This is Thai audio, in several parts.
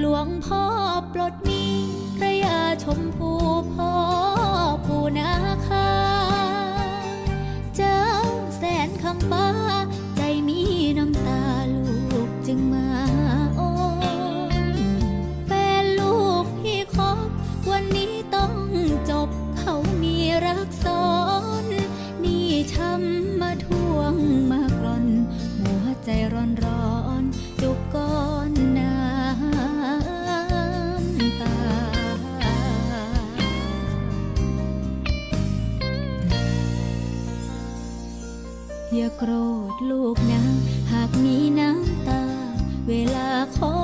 หลวงพ่อปลดหนี้พระยาชมพูพ่อผู้นาคา เจ้าแสนคำฟ้า อย่าโกรธลูกนะ หากมีน้ำตา เวลาขอ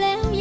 แล้ว